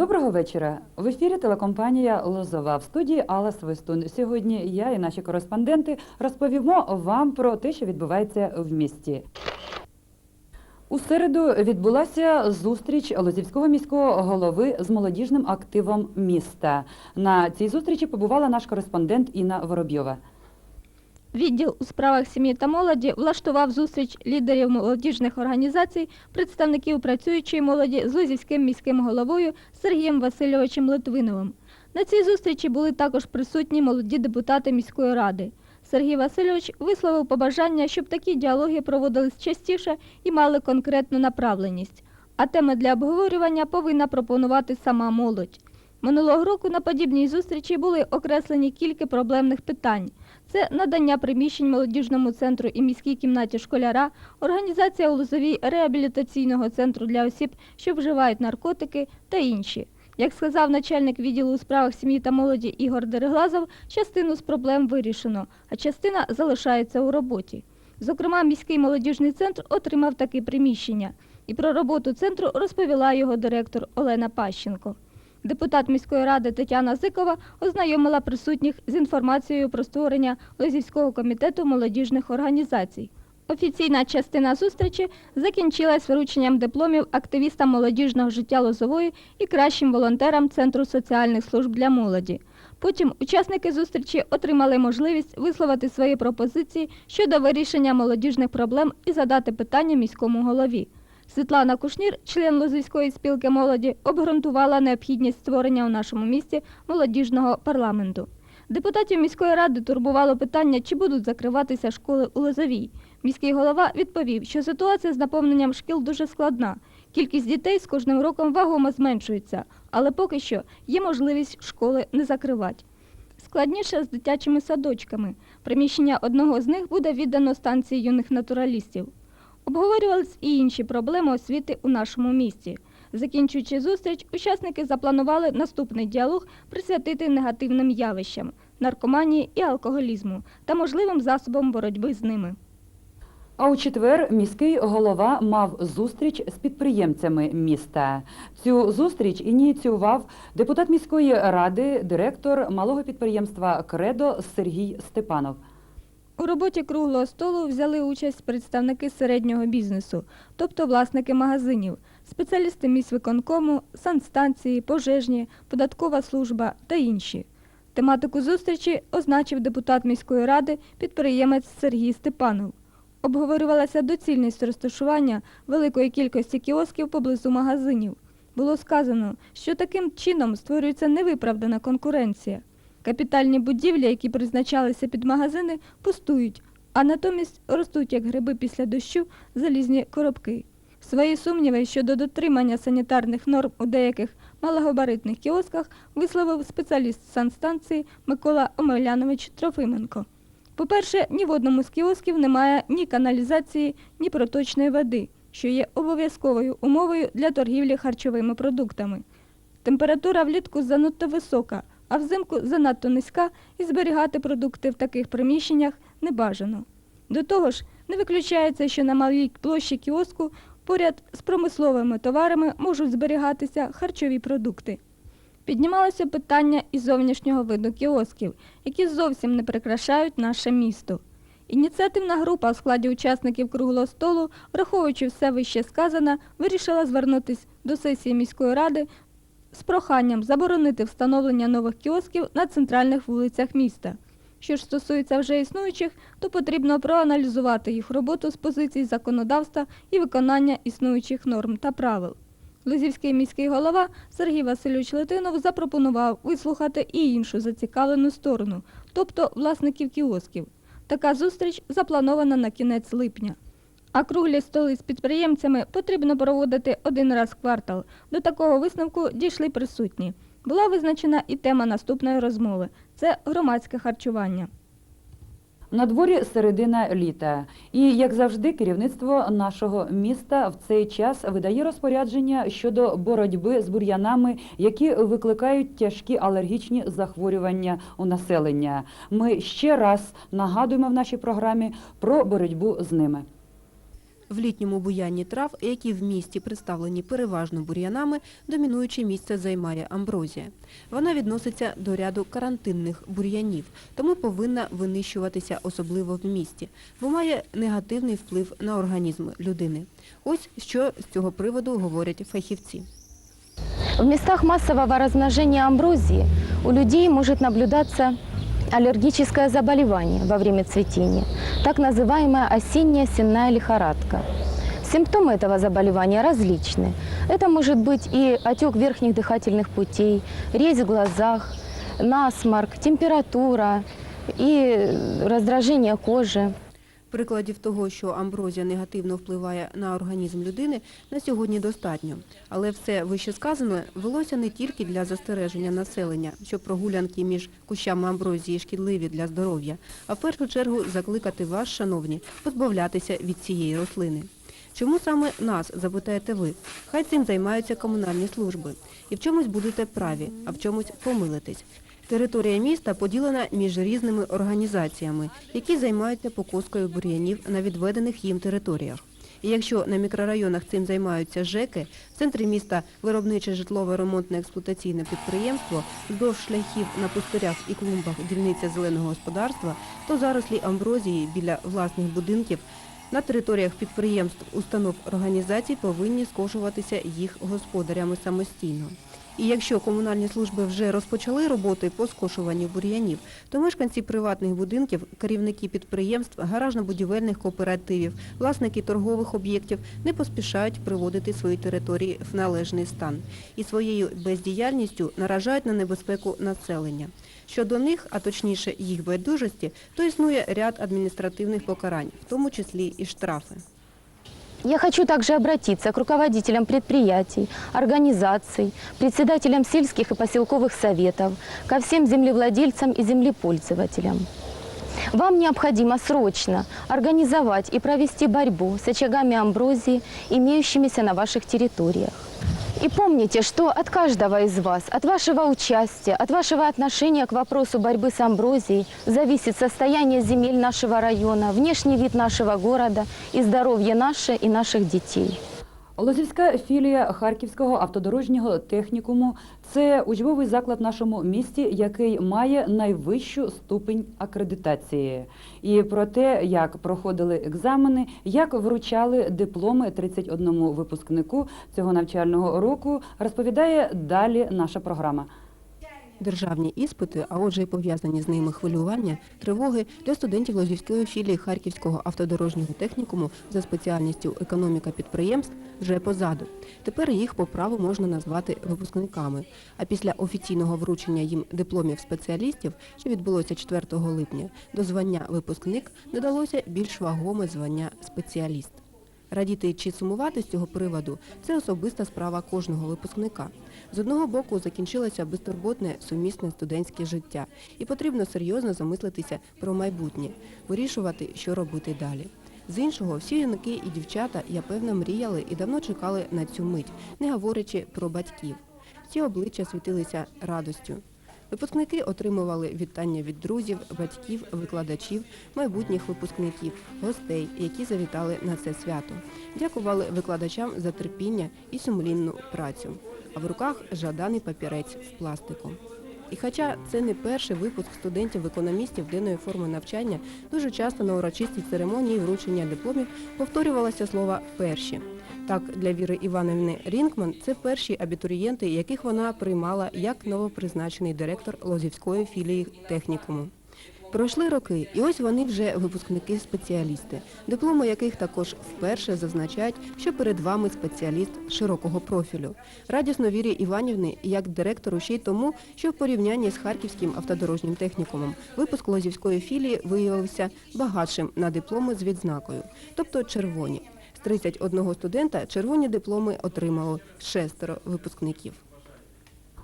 Доброго вечора. В ефірі телекомпанія Лозова в студії Алла Свистун. Сьогодні я і наші кореспонденти розповімо вам про те, що відбувається в місті. У середу відбулася зустріч Лозівського міського голови з молодіжним активом міста. На цій зустрічі побувала наш кореспондент Інна Воробйова. Відділ у справах сім'ї та молоді влаштував зустріч лідерів молодіжних організацій, представників працюючої молоді з Лозівським міським головою Сергієм Васильовичем Литвиновим. На цій зустрічі були також присутні молоді депутати міської ради. Сергій Васильович висловив побажання, щоб такі діалоги проводились частіше і мали конкретну направленість. А теми для обговорювання повинна пропонувати сама молодь. Минулого року на подібній зустрічі були окреслені кілька проблемних питань. Це надання приміщень молодіжному центру і міській кімнаті школяра, організація у Лозовій реабілітаційного центру для осіб, що вживають наркотики та інші. Як сказав начальник відділу у справах сім'ї та молоді Ігор Дереглазов, частину з проблем вирішено, а частина залишається у роботі. Зокрема, міський молодіжний центр отримав таке приміщення. І про роботу центру розповіла його директор Олена Пащенко. Депутат міської ради Тетяна Зикова ознайомила присутніх з інформацією про створення Лозівського комітету молодіжних організацій. Офіційна частина зустрічі закінчилась врученням дипломів активістам молодіжного життя Лозової і кращим волонтерам Центру соціальних служб для молоді. Потім учасники зустрічі отримали можливість висловити свої пропозиції щодо вирішення молодіжних проблем і задати питання міському голові. Світлана Кушнір, член Лозівської спілки молоді, обґрунтувала необхідність створення у нашому місті молодіжного парламенту. Депутатів міської ради турбувало питання, чи будуть закриватися школи у Лозовій. Міський голова відповів, що ситуація з наповненням шкіл дуже складна. Кількість дітей з кожним роком вагомо зменшується, але поки що є можливість школи не закривати. Складніше з дитячими садочками. Приміщення одного з них буде віддано станції юних натуралістів. Обговорювались і інші проблеми освіти у нашому місті. Закінчуючи зустріч, учасники запланували наступний діалог присвятити негативним явищам наркоманії і алкоголізму та можливим засобам боротьби з ними. А у четвер міський голова мав зустріч з підприємцями міста. Цю зустріч ініціював депутат міської ради, директор малого підприємства Кредо Сергій Степанов. У роботі круглого столу взяли участь представники середнього бізнесу, тобто власники магазинів, спеціалісти міськвиконкому, санстанції, пожежні, податкова служба та інші. Тематику зустрічі означив депутат міської ради, підприємець Сергій Степанов. Обговорювалася доцільність розташування великої кількості кіосків поблизу магазинів. Було сказано, що таким чином створюється невиправдана конкуренція. Капітальні будівлі, які призначалися під магазини, пустують, а натомість ростуть як гриби після дощу залізні коробки. Свої сумніви щодо дотримання санітарних норм у деяких малогабаритних кіосках висловив спеціаліст санстанції Микола Омелянович Трофименко. По-перше, ні в одному з кіосків немає ні каналізації, ні проточної води, що є обов'язковою умовою для торгівлі харчовими продуктами. Температура влітку занадто висока, а взимку занадто низька і зберігати продукти в таких приміщеннях не бажано. До того ж, не виключається, що на малій площі кіоску поряд з промисловими товарами можуть зберігатися харчові продукти. Піднімалося питання і зовнішнього виду кіосків, які зовсім не прикрашають наше місто. Ініціативна група у складі учасників круглого столу, враховуючи все вище сказане, вирішила звернутися до сесії міської ради з проханням заборонити встановлення нових кіосків на центральних вулицях міста. Що ж стосується вже існуючих, то потрібно проаналізувати їх роботу з позицій законодавства і виконання існуючих норм та правил. Лозівський міський голова Сергій Васильович Литинов запропонував вислухати і іншу зацікавлену сторону, тобто власників кіосків. Така зустріч запланована на кінець липня. А круглі столи з підприємцями потрібно проводити один раз в квартал. До такого висновку дійшли присутні. Була визначена і тема наступної розмови це громадське харчування. На дворі середина літа, і як завжди, керівництво нашого міста в цей час видає розпорядження щодо боротьби з бур'янами, які викликають тяжкі алергічні захворювання у населення. Ми ще раз нагадуємо в нашій програмі про боротьбу з ними. В літньому буянні трав, які в місті представлені переважно бур'янами, домінуюче місце займає амброзія. Вона відноситься до ряду карантинних бур'янів, тому повинна винищуватися особливо в місті, бо має негативний вплив на організм людини. Ось що з цього приводу говорять фахівці. В местах массового размножения амброзии у людей может наблюдаться аллергическое заболевание во время цветения, так называемая осенняя сенная лихорадка. Симптомы этого заболевания различны. Это может быть и отек верхних дыхательных путей, резь в глазах, насморк, температура и раздражение кожи. Прикладів того, що амброзія негативно впливає на організм людини, на сьогодні достатньо. Але все вищесказане велося не тільки для застереження населення, що прогулянки між кущами амброзії шкідливі для здоров'я, а в першу чергу закликати вас, шановні, позбавлятися від цієї рослини. Чому саме нас, запитаєте ви? Хай цим займаються комунальні служби. І в чомусь будете праві, а в чомусь помилитесь. Територія міста поділена між різними організаціями, які займаються покоскою бур'янів на відведених їм територіях. І якщо на мікрорайонах цим займаються ЖЕКи, в центрі міста виробниче житлове ремонтне експлуатаційне підприємство, вздовж шляхів на пустирях і клумбах дільниця зеленого господарства, то зарослі амброзії біля власних будинків на територіях підприємств, установ організацій повинні скошуватися їх господарями самостійно. І якщо комунальні служби вже розпочали роботи по скошуванню бур'янів, то мешканці приватних будинків, керівники підприємств, гаражно-будівельних кооперативів, власники торгових об'єктів не поспішають приводити свої території в належний стан і своєю бездіяльністю наражають на небезпеку населення. Щодо них, а точніше їх байдужості, то існує ряд адміністративних покарань, в тому числі і штрафи. Я хочу также обратиться к руководителям предприятий, организаций, председателям сельских и поселковых советов, ко всем землевладельцам и землепользователям. Вам необходимо срочно организовать и провести борьбу с очагами амброзии, имеющимися на ваших территориях. И помните, что от каждого из вас, от вашего участия, от вашего отношения к вопросу борьбы с амброзией зависит состояние земель нашего района, внешний вид нашего города и здоровье наше и наших детей. Лозівська філія Харківського автодорожнього технікуму це учбовий заклад в нашому місті, який має найвищу ступень акредитації. І про те, як проходили екзамени, як вручали дипломи 31 випускнику цього навчального року, розповідає далі наша програма. Державні іспити, а отже й пов'язані з ними хвилювання, тривоги для студентів Лозівської філії Харківського автодорожнього технікуму за спеціальністю економіка підприємств вже позаду. Тепер їх по праву можна назвати випускниками. А після офіційного вручення їм дипломів спеціалістів, що відбулося 4 липня, до звання випускник додалося більш вагоме звання спеціаліст. Радіти чи сумувати з цього приводу – це особиста справа кожного випускника. З одного боку закінчилося безтурботне сумісне студентське життя, і потрібно серйозно замислитися про майбутнє, вирішувати, що робити далі. З іншого, всі юнаки і дівчата, я певно, мріяли і давно чекали на цю мить, не говорячи про батьків. Всі обличчя світилися радостю. Випускники отримували вітання від друзів, батьків, викладачів, майбутніх випускників, гостей, які завітали на це свято. Дякували викладачам за терпіння і сумлінну працю. А в руках жаданий папірець з пластику. І хоча це не перший випуск студентів-економістів денної форми навчання, дуже часто на урочистій церемонії вручення дипломів повторювалося слово перші. Так, для Віри Іванівни Рінкман це перші абітурієнти, яких вона приймала як новопризначений директор Лозівської філії технікуму. Пройшли роки, і ось вони вже випускники-спеціалісти, дипломи яких також вперше зазначають, що перед вами спеціаліст широкого профілю. Радісно Вірі Іванівни як директору ще й тому, що в порівнянні з Харківським автодорожнім технікумом випуск Лозівської філії виявився багатшим на дипломи з відзнакою, тобто червоні. З 31 студента червоні дипломи отримало шестеро випускників.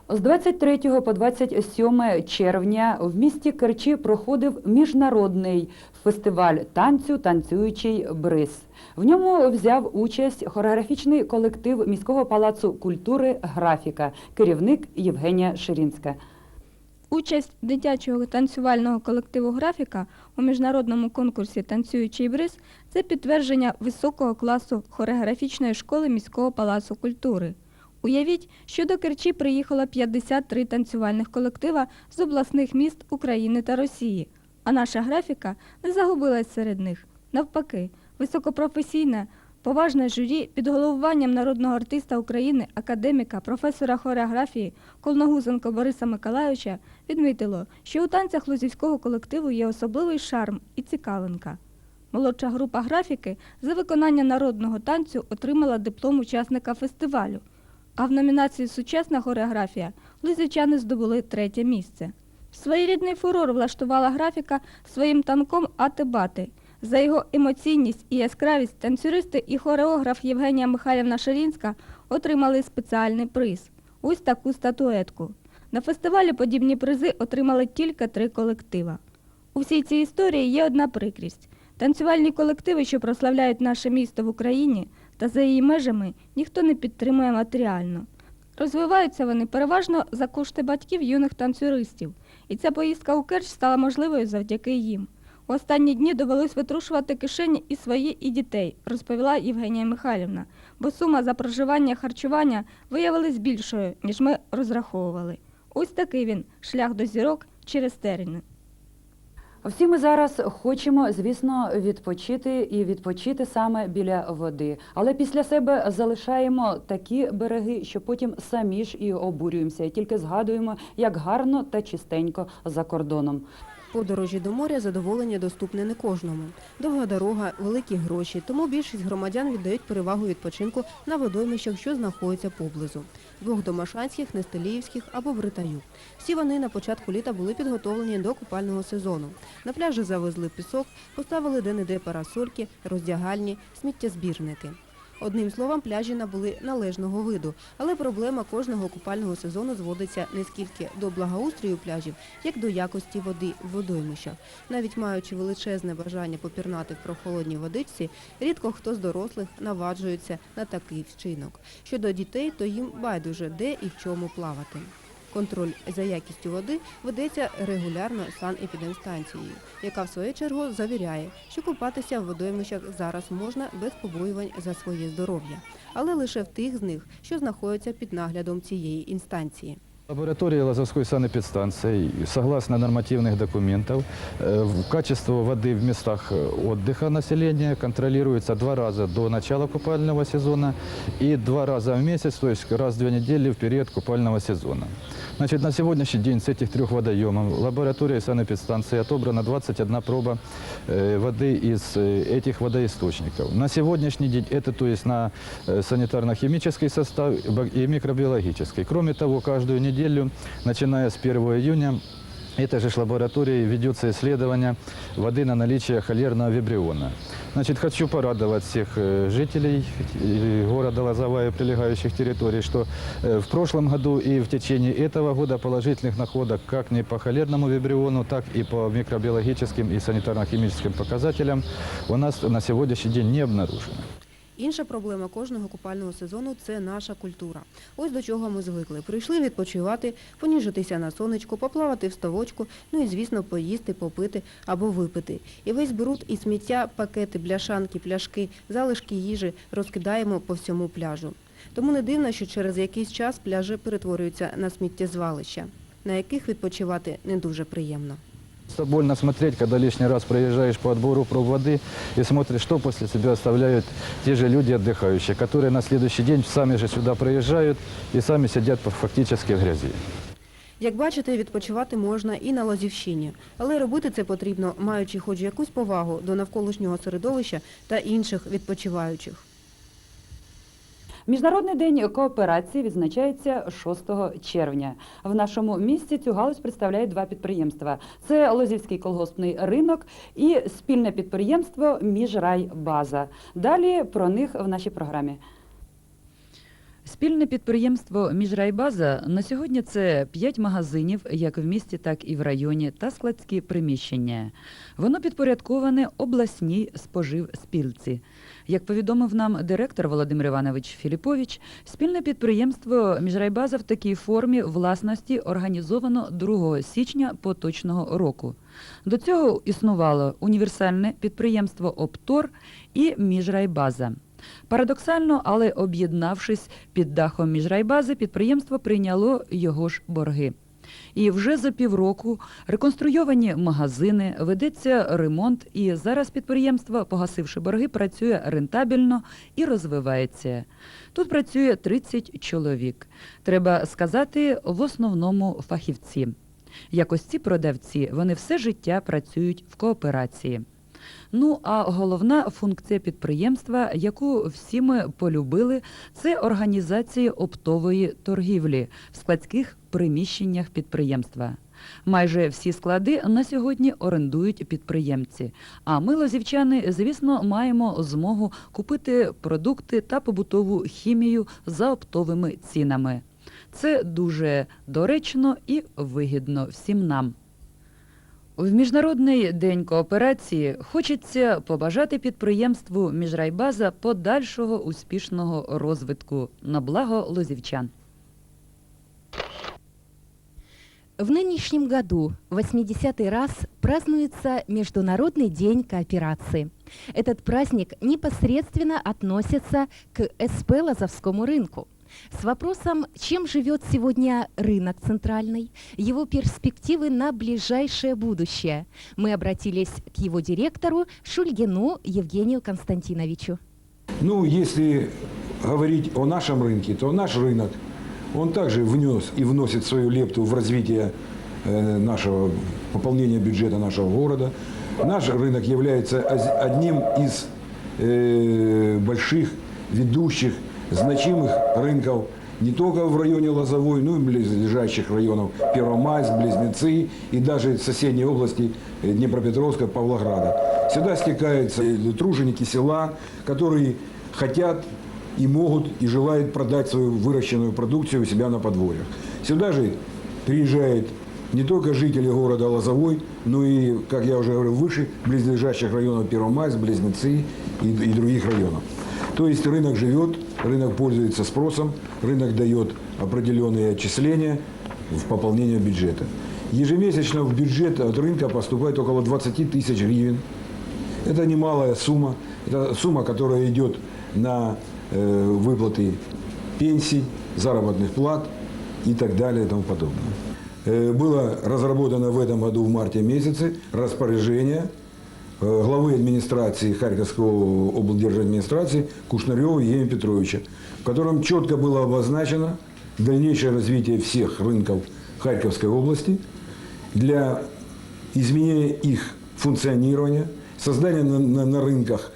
З 23 по 27 червня в місті Керчі проходив міжнародний фестиваль танцю Танцюючий бриз. В ньому взяв участь хореографічний колектив міського палацу культури Графіка, керівник Євгенія Ширінська. Участь дитячого танцювального колективу графіка у міжнародному конкурсі Танцюючий бриз це підтвердження високого класу хореографічної школи міського палацу культури. Уявіть, що до Керчі приїхало 53 танцювальних колектива з обласних міст України та Росії, а наша графіка не загубилась серед них. Навпаки, високопрофесійне, поважне журі під головуванням народного артиста України, академіка, професора хореографії Колногузенко Бориса Миколайовича відмітило, що у танцях лузівського колективу є особливий шарм і цікавинка. Молодша група графіки за виконання народного танцю отримала диплом учасника фестивалю, а в номінації Сучасна хореографія лузівчани здобули третє місце. Своєрідний фурор влаштувала графіка своїм танком Ати-Бати. За його емоційність і яскравість танцюристи і хореограф Євгенія Михайлівна Шарінська отримали спеціальний приз ось таку статуетку. На фестивалі подібні призи отримали тільки три колектива. У всій цій історії є одна прикрість. Танцювальні колективи, що прославляють наше місто в Україні та за її межами, ніхто не підтримує матеріально. Розвиваються вони переважно за кошти батьків юних танцюристів, і ця поїздка у Керч стала можливою завдяки їм. У останні дні довелось витрушувати кишені і свої, і дітей, розповіла Євгенія Михайлівна, бо сума за проживання харчування виявилась більшою, ніж ми розраховували. Ось такий він шлях до зірок через терени. Всі ми зараз хочемо, звісно, відпочити і відпочити саме біля води. Але після себе залишаємо такі береги, що потім самі ж і обурюємося, і тільки згадуємо, як гарно та чистенько за кордоном. Подорожі до моря задоволення доступне не кожному. Довга дорога, великі гроші, тому більшість громадян віддають перевагу відпочинку на водоймищах, що знаходяться поблизу. Двох домашанських, Нестеліївських або Бритаю. Всі вони на початку літа були підготовлені до купального сезону. На пляжі завезли пісок, поставили де-не-де парасольки, роздягальні, сміттєзбірники. Одним словом, пляжі набули належного виду, але проблема кожного купального сезону зводиться не скільки до благоустрою пляжів, як до якості води в водоймищах. Навіть маючи величезне бажання попірнати в прохолодній водичці, рідко хто з дорослих наваджується на такий вчинок. Щодо дітей, то їм байдуже де і в чому плавати. Контроль за якістю води ведеться регулярно санепідемстанцією, яка в свою чергу завіряє, що купатися в водоймищах зараз можна без побоювань за своє здоров'я, але лише в тих з них, що знаходяться під наглядом цієї інстанції. Лаборатория Лазовской санэпидстанции, согласно нормативных документов, э, в- качество воды в местах э, отдыха населения контролируется два раза до начала купального сезона и два раза в месяц, то есть раз в две недели в период купального сезона. Значит, на сегодняшний день с этих трех водоемов лабораторией санэпидстанции отобрана 21 проба э, воды из э, этих водоисточников. На сегодняшний день это то есть на э, санитарно-химический состав и микробиологический. Кроме того, каждую неделю, начиная с 1 июня, этой же ж лабораторией ведется исследование воды на наличие холерного вибриона. Значит, хочу порадовать всех э, жителей э, города Лозовая и прилегающих территорий, что э, в прошлом году и в течение этого года положительных находок как не по холерному вибриону, так и по микробиологическим и санитарно-химическим показателям у нас на сегодняшний день не обнаружено. Інша проблема кожного купального сезону це наша культура. Ось до чого ми звикли. Прийшли відпочивати, поніжитися на сонечку, поплавати в ставочку, ну і, звісно, поїсти, попити або випити. І весь бруд і сміття, пакети, бляшанки, пляшки, залишки їжі розкидаємо по всьому пляжу. Тому не дивно, що через якийсь час пляжі перетворюються на сміттєзвалища, на яких відпочивати не дуже приємно. Просто больно смотреть, когда лишний раз проезжаешь по отбору проб воды и смотришь, что после себя оставляют те же люди отдыхающие, которые на следующий день сами же сюда проезжают и сами сидят по- фактически в грязи. Як бачите, відпочивати можна і на Лозівщині, але робити це потрібно, маючи хоч якусь повагу до навколишнього середовища та інших відпочиваючих. Міжнародний день кооперації відзначається 6 червня. В нашому місті цю галузь представляють два підприємства: це Лозівський колгоспний ринок і спільне підприємство Міжрайбаза. Далі про них в нашій програмі. Спільне підприємство Міжрайбаза на сьогодні це 5 магазинів, як в місті, так і в районі, та складські приміщення. Воно підпорядковане обласній споживспілці. Як повідомив нам директор Володимир Іванович Філіпович, спільне підприємство Міжрайбаза в такій формі власності організовано 2 січня поточного року. До цього існувало універсальне підприємство Оптор і Міжрайбаза. Парадоксально, але об'єднавшись під дахом міжрайбази, підприємство прийняло його ж борги. І вже за півроку реконструйовані магазини, ведеться ремонт, і зараз підприємство, погасивши борги, працює рентабельно і розвивається. Тут працює 30 чоловік. Треба сказати, в основному фахівці. Як ось ці продавці, вони все життя працюють в кооперації. Ну а головна функція підприємства, яку всі ми полюбили, це організація оптової торгівлі в складських приміщеннях підприємства. Майже всі склади на сьогодні орендують підприємці. А ми, лозівчани, звісно, маємо змогу купити продукти та побутову хімію за оптовими цінами. Це дуже доречно і вигідно всім нам. В Міжнародний день кооперації хочеться побажати підприємству Міжрайбаза подальшого успішного розвитку на благо лозівчан. В нынешнем году, 80-й раз, празднуется Международный день кооперации. Этот праздник непосредственно относится к СП Лазовскому рынку. С вопросом, чем живет сегодня рынок центральный, его перспективы на ближайшее будущее, мы обратились к его директору Шульгину Евгению Константиновичу. Ну, если говорить о нашем рынке, то наш рынок, он также внес и вносит свою лепту в развитие э, нашего пополнения бюджета нашего города. Наш рынок является одним из э, больших, ведущих, значимых рынков не только в районе Лозовой, но и близлежащих районов Первомайск, Близнецы и даже соседней области э, Днепропетровска, Павлограда. Сюда стекаются э, труженики села, которые хотят и могут и желают продать свою выращенную продукцию у себя на подворьях. Сюда же приезжают не только жители города Лозовой, но и, как я уже говорил выше, близлежащих районов Первомайск, Близнецы и, и других районов. То есть рынок живет, рынок пользуется спросом, рынок дает определенные отчисления в пополнение бюджета. Ежемесячно в бюджет от рынка поступает около 20 тысяч гривен. Это немалая сумма. Это сумма, которая идет на э, выплаты пенсий, заработных плат и так далее и тому подобное. Э, было разработано в этом году в марте месяце распоряжение главы администрации Харьковского облдержадминистрации Кушнарева Евгения Петровича, в котором четко было обозначено дальнейшее развитие всех рынков Харьковской области для изменения их функционирования, создания на, на- на рынках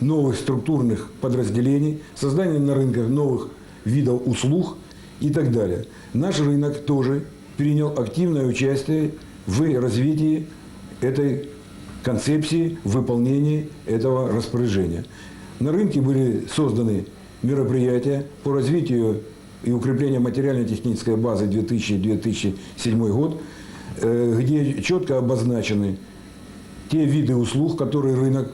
новых структурных подразделений, создания на рынках новых видов услуг и так далее. Наш рынок тоже принял активное участие в развитии этой концепции, в выполнении этого распоряжения. На рынке были созданы мероприятия по развитию и укреплению материально-технической базы 2000-2007 год, э, где четко обозначены те виды услуг, которые рынок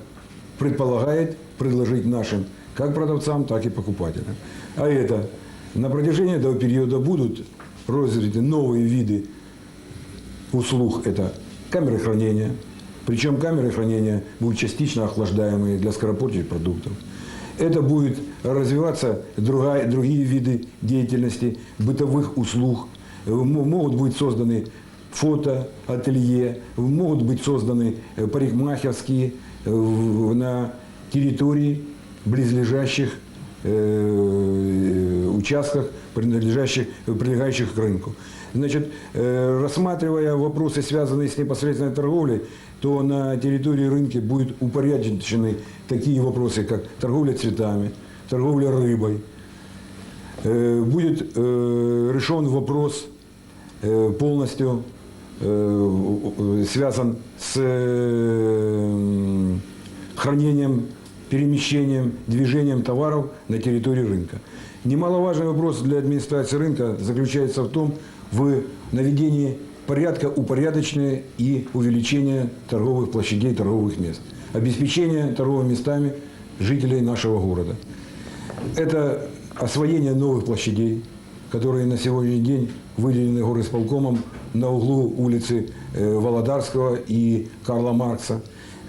предполагает предложить нашим как продавцам, так и покупателям. А это на протяжении этого периода будут развиты новые виды услуг. Это камеры хранения, причем камеры хранения будут частично охлаждаемые для скоропортящих продуктов. Это будет развиваться другая, другие виды деятельности, бытовых услуг. Э, Могут быть созданы фотоателье, могут быть созданы э, парикмахерские э, на территории близлежащих участках, принадлежащих, прилегающих к рынку. Значит, рассматривая вопросы, связанные с непосредственной торговлей, то на территории рынка будут упорядочены такие вопросы, как торговля цветами, торговля рыбой. Э, Будет э, решен вопрос э, полностью связан с хранением перемещением, движением товаров на территории рынка. Немаловажный вопрос для администрации рынка заключается в том, в наведении порядка, упорядочения и увеличения торговых площадей, торговых мест. Обеспечение торговыми местами жителей нашего города. Это освоение новых площадей, которые на сегодняшний день выделены горосполкомом на углу улицы э, Володарского и Карла Маркса.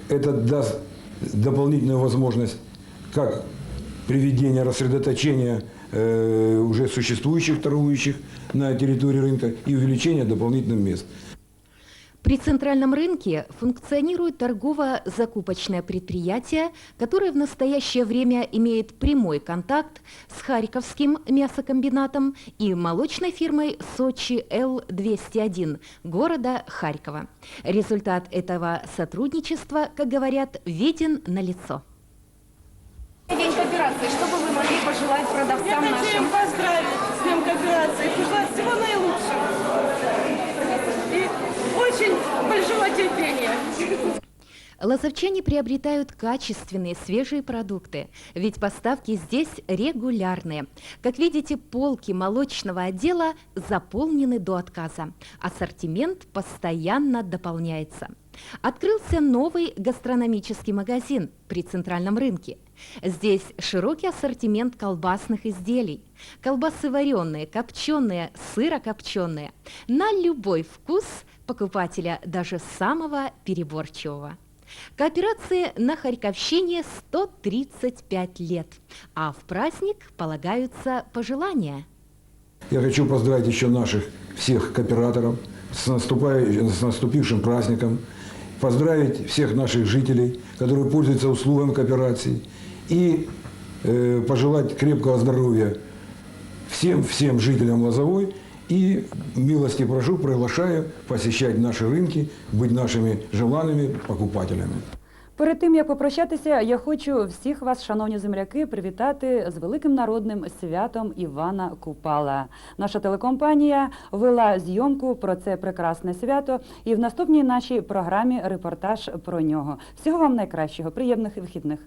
Это даст дополнительную возможность как приведения, рассредоточения э, уже существующих торгующих на территории рынка и увеличения дополнительных мест. При центральном рынке функционирует торгово-закупочное предприятие, которое в настоящее время имеет прямой контакт с Харьковским мясокомбинатом и молочной фирмой Сочи Л-201 города Харькова. Результат этого сотрудничества, как говорят, виден на лицо. Пожелать продавцам Я хочу нашим? им поздравить с Днем кооперации, пожелать всего наилучшего. И очень большого терпения. Лазовчане приобретают качественные свежие продукты, ведь поставки здесь регулярные. Как видите, полки молочного отдела заполнены до отказа. Ассортимент постоянно дополняется. Открылся новый гастрономический магазин при центральном рынке. Здесь широкий ассортимент колбасных изделий. Колбасы вареные, копченые, сырокопченые. На любой вкус покупателя, даже самого переборчивого. Кооперации на Харьковщине 135 лет, а в праздник полагаются пожелания. Я хочу поздравить еще наших всех кооператоров с, наступающим, с наступившим праздником, поздравить всех наших жителей, которые пользуются услугами кооперации, и э, пожелать крепкого здоровья всем-всем жителям Лозовой. И милости прошу, приглашаю посещать наши рынки, быть нашими желанными покупателями. Перед тим як попрощатися, я хочу всіх вас, шановні земляки, привітати з великим народним святом Івана Купала. Наша телекомпанія вела зйомку про це прекрасне свято, і в наступній нашій програмі репортаж про нього. Всього вам найкращого, приємних вихідних.